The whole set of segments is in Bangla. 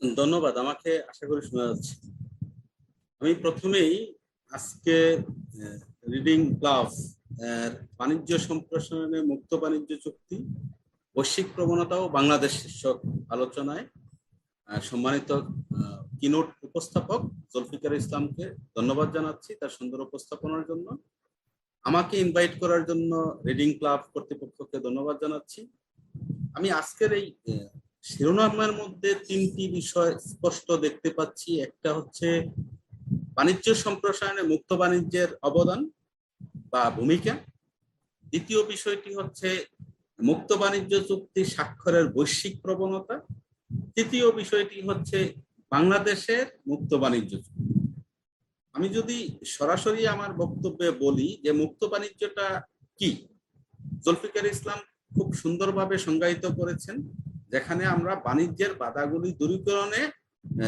ধন্যবাদ, আমাকে আশা করি শোনা যাচ্ছে। আমি প্রথমেই আজকে রিডিং ক্লাস বাণিজ্য সম্প্রসারণে মুক্ত বাণিজ্য চুক্তি, বৈশ্বিক প্রবণতা ও বাংলাদেশ শীর্ষক আলোচনায় সম্মানিত কিনোট উপস্থাপক জলফিকার ইসলামকে ধন্যবাদ জানাচ্ছি তার সুন্দর উপস্থাপনার জন্য। আমাকে ইনভাইট করার জন্য রিডিং ক্লাব কর্তৃপক্ষকে ধন্যবাদ জানাচ্ছি। আমি আজকের এই শিরোনামের মধ্যে তিনটি বিষয় স্পষ্ট দেখতে পাচ্ছি। একটা হচ্ছে বাণিজ্য সম্প্রসারণে মুক্ত বাণিজ্যের অবদান বা ভূমিকা। দ্বিতীয় বিষয়টি হচ্ছে মুক্ত বাণিজ্য চুক্তি স্বাক্ষরের বৈশ্বিক প্রবণতা। তৃতীয় বিষয়টি হচ্ছে বাংলাদেশের মুক্ত বাণিজ্য চুক্তি। আমি যদি সরাসরি আমার বক্তব্যে বলি যে মুক্ত বাণিজ্যটা কি, জুলফিকার ইসলাম খুব সুন্দরভাবে সংজ্ঞায়িত করেছেন। যেখানে আমরা বাণিজ্যের বাধাগুলি দূরীকরণে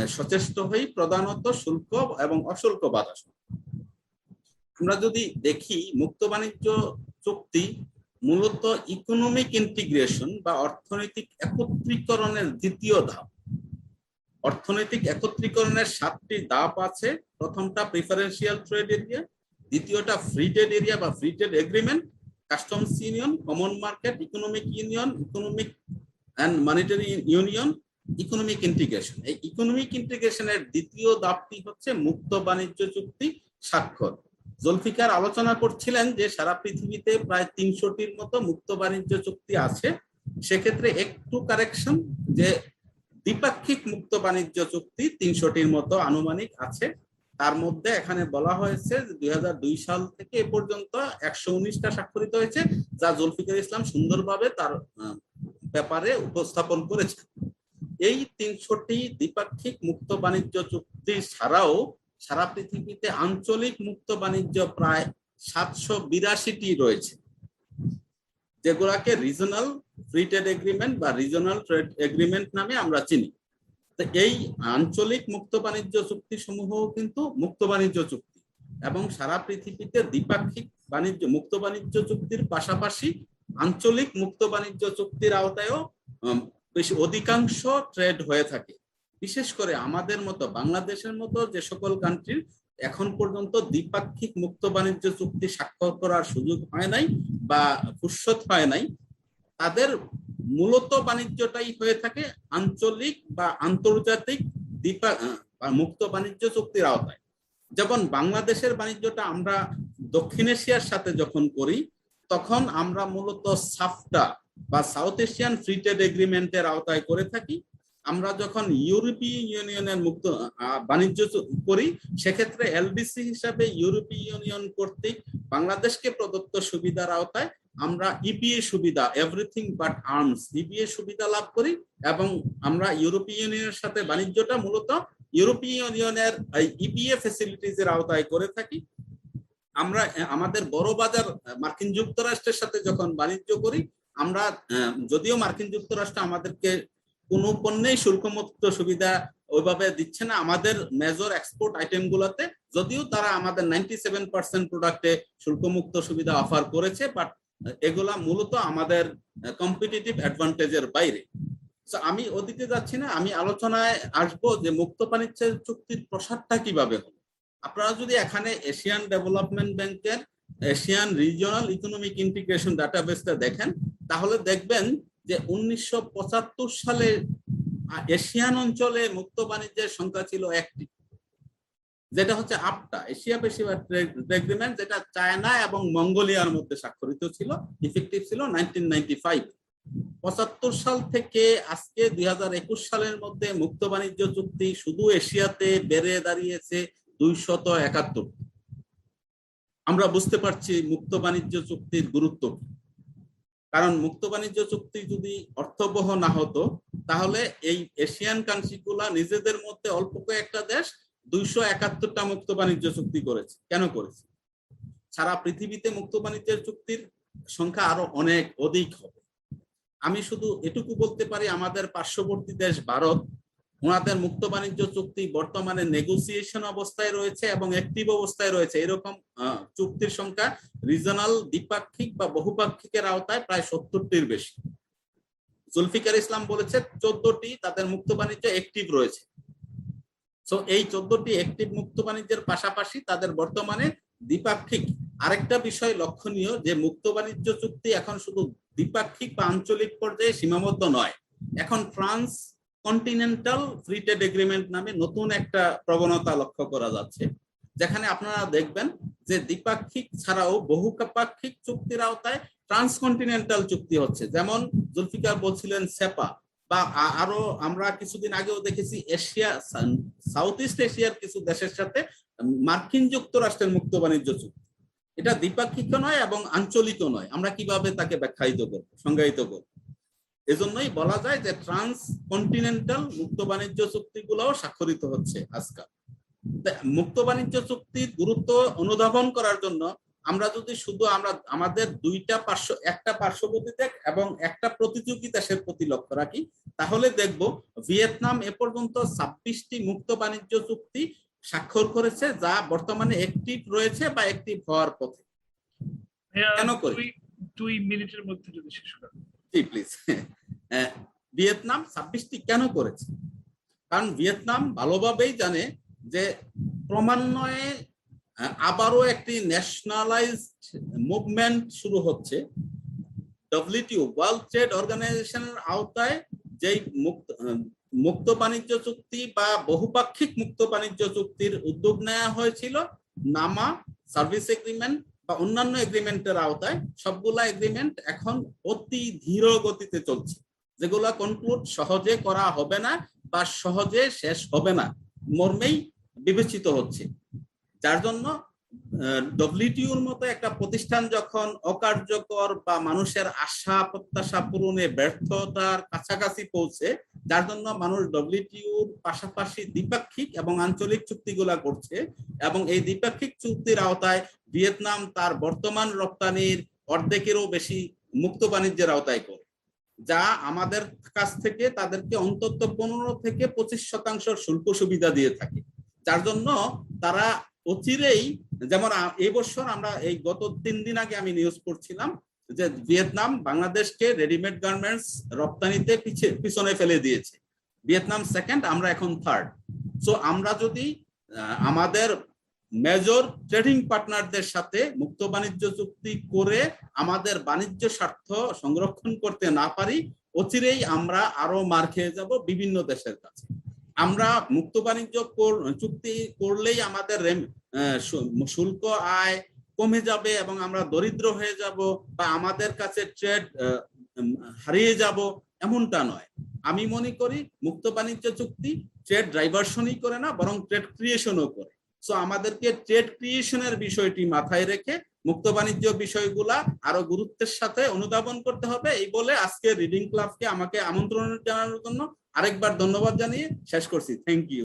সচেষ্ট হই প্রধানত শুল্ক এবং অশুল্ক বাধা আমরা যদি দেখি মুক্ত বাণিজ্য চুক্তি মূলত ইকোনমিক ইন্টিগ্রেশন বা অর্থনৈতিক একত্রীকরণের দ্বিতীয় ধাপ। অর্থনৈতিক একত্রীকরণের সাতটি ধাপ আছে। প্রথমটা প্রিফারেন্সিয়াল ট্রেড এরিয়া দ্বিতীয়টা ফ্রি ট্রেড এরিয়া বা free trade agreement customs union common market economic union economic and monetary union economic integration এই ইকোনমিক ইন্টিগ্রেশনের দ্বিতীয় ধাপটি হচ্ছে মুক্ত বাণিজ্য চুক্তি, স্বাক্ষর। জলফিকার আলোচনা করছিলেন যে সারা পৃথিবীতে প্রায় তিনশোটির মতো মুক্ত বাণিজ্য চুক্তি আছে। সেক্ষেত্রে একটু কারেকশন যে দ্বিপাক্ষিক মুক্ত বাণিজ্য চুক্তি তিনশোটির মতো আনুমানিক আছে। তার মধ্যে এখানে বলা হয়েছে দুই হাজার দুই সাল থেকে এ পর্যন্ত একশো উনিশটা স্বাক্ষরিত হয়েছে, যা জুলফিকার ইসলাম সুন্দরভাবে তার ব্যাপারে উপস্থাপন করেছে। এই তিনশোটি দ্বিপাক্ষিক মুক্ত বাণিজ্য চুক্তি ছাড়াও সারা পৃথিবীতে আঞ্চলিক মুক্ত বাণিজ্য প্রায় সাতশো বিরাশিটি রয়েছে। যেগুলাকে রিজনাল ফ্রি ট্রেড এগ্রিমেন্ট বা রিজনাল ট্রেড এগ্রিমেন্ট নামে আমরা চিনি। তো এই আঞ্চলিক মুক্ত বাণিজ্য চুক্তি সমূহ কিন্তু মুক্ত বাণিজ্য চুক্তি এবং সারা পৃথিবীতে দ্বিপাক্ষিক বাণিজ্য, মুক্ত বাণিজ্য চুক্তির পাশাপাশি আঞ্চলিক মুক্ত বাণিজ্য চুক্তির আওতায়ও বেশি অধিকাংশ ট্রেড হয়ে থাকে। বিশেষ করে আমাদের মতো, বাংলাদেশের মতো যে সকল কান্ট্রির এখন পর্যন্ত দ্বিপাক্ষিক মুক্ত বাণিজ্য চুক্তি স্বাক্ষর করার সুযোগ হয় নাই বা ফুরসত হয় নাই, তাদের মূলত বাণিজ্যটাই হয়ে থাকে আঞ্চলিক বা আন্তর্জাতিক দ্বিপা মুক্ত বাণিজ্য চুক্তির আওতায়। যেমন বাংলাদেশের বাণিজ্যটা আমরা দক্ষিণ এশিয়ার সাথে যখন করি তখন আমরা মূলত সাফটা বা সাউথ এশিয়ান ফ্রি ট্রেড এগ্রিমেন্টের আওতায় করে থাকি। আমরা যখন ইউরোপীয় ইউনিয়নের মুক্ত বাণিজ্য করি, সেক্ষেত্রে এলডিসি হিসাবে ইউরোপীয় ইউনিয়ন কর্তৃক বাংলাদেশকে প্রদত্ত সুবিধার আওতায় আমরা ইপিএ সুবিধা, এভরিথিং বাট আর্মস, ইপিএ সুবিধা লাভ করি এবং আমরা ইউরোপীয় ইউনিয়নের সাথে বাণিজ্যটা মূলত ইউরোপীয় ইউনিয়নের ইপিএ ফেসিলিটিজ এর আওতায় করে থাকি। আমরা আমাদের বড় বাজার মার্কিন যুক্তরাষ্ট্রের সাথে যখন বাণিজ্য করি, আমরা যদিও মার্কিন যুক্তরাষ্ট্র আমাদেরকে কোনো পণ্যেই শুল্কমুক্ত সুবিধা ওইভাবে দিচ্ছে না, আমাদের মেজর এক্সপোর্ট আইটেম গুলোতে, যদিও তারা আমাদের নাইনটি সেভেন পার্সেন্ট প্রোডাক্টে শুল্কমুক্ত সুবিধা অফার করেছে বাট এগুলা মূলত আমাদের কম্পিটিটিভ অ্যাডভান্টেজের বাইরে। আমি ওদিকে যাচ্ছি না, আমি আলোচনায় আসব যে মুক্ত বাণিজ্যের চুক্তির প্রসারটা কীভাবে হলো। আপনারা যদি এখানে এশিয়ান ডেভেলপমেন্ট ব্যাংকের এশিয়ান রিজিওনাল ইকোনমিক ইন্টিগ্রেশন ডাটাবেসটা দেখেন, তাহলে দেখবেন যে উনিশশো পঁচাত্তর সালে এশিয়ান অঞ্চলে মুক্ত বাণিজ্যের সংখ্যা ছিল একটি, যেটা হচ্ছে আপটা, এশিয়া পেসিফিক এগ্রিমেন্ট যেটা চায়না এবং মঙ্গোলিয়ার মধ্যে স্বাক্ষরিত ছিল ইফেক্টিভ ছিল নাইনটিন পঁচাত্তর সাল থেকে আজকে দুই হাজার একুশ সালের মধ্যে মুক্ত বাণিজ্য চুক্তি শুধু এশিয়াতে বেড়ে দাঁড়িয়েছে দুইশত একাত্তর। আমরা বুঝতে পারছি মুক্ত বাণিজ্য চুক্তির গুরুত্ব কারণ মুক্ত বাণিজ্য চুক্তি যদি অর্থবহ না হতো, তাহলে এই এশিয়ান কান্ট্রিগুলা নিজেদের মধ্যে অল্প কয়েকটা দেশ দুইশো একাত্তরটা মুক্ত বাণিজ্য চুক্তি করেছে। কেন করেছে? সারা পৃথিবীতে মুক্ত বাণিজ্যের চুক্তির সংখ্যা আরও অনেক অধিক হবে। আমি শুধু এটুকু বলতে পারি, আমাদের পার্শ্ববর্তী দেশ ভারত ওনাদের মুক্ত বাণিজ্য চুক্তি বর্তমানে নেগোসিয়েশন অবস্থায় রয়েছে এবং অ্যাক্টিভ অবস্থায় রয়েছে। এরকম চুক্তির সংখ্যা রিজনাল দ্বিপাক্ষিক বা বহুপাক্ষিকের আওতায় প্রায় সত্তরটির বেশি। জুলফিকার ইসলাম বলেছে চোদ্দটি তাদের মুক্ত বাণিজ্য অ্যাক্টিভ রয়েছে। সো এই চোদ্দটি অ্যাক্টিভ মুক্ত বাণিজ্যের পাশাপাশি তাদের বর্তমানে দ্বিপাক্ষিক আরেকটা বিষয় লক্ষণীয় যে মুক্ত বাণিজ্য চুক্তি এখন শুধু দ্বিপাক্ষিক বা আঞ্চলিক পর্যায়ে সীমাবদ্ধ নয়। এখন France continental free trade agreement নামে নতুন একটা প্রবণতা লক্ষ্য করা যাচ্ছে। যেখানে আপনারা দেখবেন যে দ্বিপাক্ষিক ছাড়াও বহুপাক্ষিক চুক্তির আওতায় ট্রান্সকন্টিনেন্টাল চুক্তি হচ্ছে। যেমন জুলফিকার বলছিলেন সেপা, বা আরও আমরা কিছুদিন আগেও দেখেছি এশিয়া সাউথ ইস্ট এশিয়ার কিছু দেশের সাথে মার্কিন যুক্তরাষ্ট্রের মুক্ত বাণিজ্য চুক্তি। এটা দ্বিপাক্ষিক নয় এবং আঞ্চলিক নয়। আমরা কীভাবে তাকে ব্যাখ্যায়িত করব, সংজ্ঞায়িত করব? এজন্যই বলা যায় যে ট্রান্স কন্টিনেন্টাল মুক্ত বাণিজ্য চুক্তিগুলোও স্বাক্ষরিত হচ্ছে আজকাল। মুক্ত বাণিজ্য চুক্তির গুরুত্ব অনুধাবন করার জন্য আমরা যদি শুধু আমরা আমাদের দুইটা পার্শ্ব একটা পার্শ্ববর্তী দেখ এবং একটা প্রতিযোগিতা সে প্রতি লক্ষ্য রাখি তাহলে দেখব ভিয়েতনাম এ পর্যন্ত ছাব্বিশটি মুক্ত বাণিজ্য চুক্তি স্বাক্ষর করেছে যা বর্তমানে অ্যাক্টিভ রয়েছে বা অ্যাক্টিভ হওয়ার পথে। কেন করি? দুই মিনিটের মধ্যে যদি শেষ করেন জি প্লিজ ভিয়েতনাম ছাব্বিশটি কেন করেছে? কারণ ভিয়েতনাম ভালোভাবেই জানে যে ক্রমান্বয়ে আবারও একটি ন্যাশনালাইজড মুভমেন্ট শুরু হচ্ছে। ডব্লিউটিও ওয়ার্ল্ড ট্রেড অর্গানাইজেশনের আওতায় যেই মুক্ত মুক্ত বাণিজ্য চুক্তি বা বহুপাক্ষিক মুক্ত বাণিজ্য চুক্তির উদ্যোগ নেওয়া হয়েছিল, নামা সার্ভিস এগ্রিমেন্ট বা অন্যান্য এগ্রিমেন্টের আওতায়। সবগুলা এগ্রিমেন্ট এখন অতি ধীর গতিতে চলছে। যেগুলা কনক্লুড সহজে করা হবে না বা সহজে শেষ হবে না, মর্মেই বিবেচিত হচ্ছে। যার জন্য ডব্লিউটিউর মতো একটা প্রতিষ্ঠান যখন অকার্যকর বা মানুষের আশা, প্রত্যাশা পূরণে ব্যর্থতার কাছাকাছি পৌঁছে, যার জন্য মানুষ ডব্লিউটিউর পাশাপাশি দ্বিপাক্ষিক এবং আঞ্চলিক চুক্তিগুলা করছে এবং এই দ্বিপাক্ষিক চুক্তির আওতায় ভিয়েতনাম তার বর্তমান রপ্তানির অর্ধেকেরও বেশি মুক্ত বাণিজ্যের আওতায় করে যা আমাদের কাছ থেকে তাদেরকে অন্তত পনেরো থেকে পঁচিশ শতাংশ শুল্ক সুবিধা দিয়ে থাকে। যার জন্য তারা অচিরেই, যেমন এই বছর আমরা এই গত তিন দিন আগে আমি নিউজ পড়ছিলাম যে ভিয়েতনাম বাংলাদেশকে রেডিমেড গার্মেন্টস রপ্তানিতে পিছে, পিছনে ফেলে দিয়েছে। ভিয়েতনাম সেকেন্ড আমরা এখন থার্ড সো আমরা যদি আমাদের মেজর ট্রেডিং পার্টনারদের সাথে মুক্ত বাণিজ্য চুক্তি করে আমাদের বাণিজ্য স্বার্থ সংরক্ষণ করতে না পারি, অচিরেই আমরা আরও মার খেয়ে যাব বিভিন্ন দেশের কাছে। আমরা মুক্ত বাণিজ্য চুক্তি করলেই আমাদের শুল্ক আয় কমে যাবে এবং আমরা দরিদ্র হয়ে যাব বা আমাদের কাছে ট্রেড হারিয়ে যাব এমনটা নয়। আমি মনে করি মুক্ত বাণিজ্য চুক্তি ট্রেড ডাইভার্সনই করে না, বরং ট্রেড ক্রিয়েশনও করে। সো আমাদেরকে ট্রেড ক্রিয়েশনের বিষয়টি মাথায় রেখে মুক্ত বাণিজ্য বিষয়গুলা আরও গুরুত্বের সাথে অনুধাবন করতে হবে। এই বলে আজকে রিডিং ক্লাবকে আমাকে আমন্ত্রণ জানানোর জন্য আরেকবার ধন্যবাদ জানিয়ে শেষ করছি। Thank you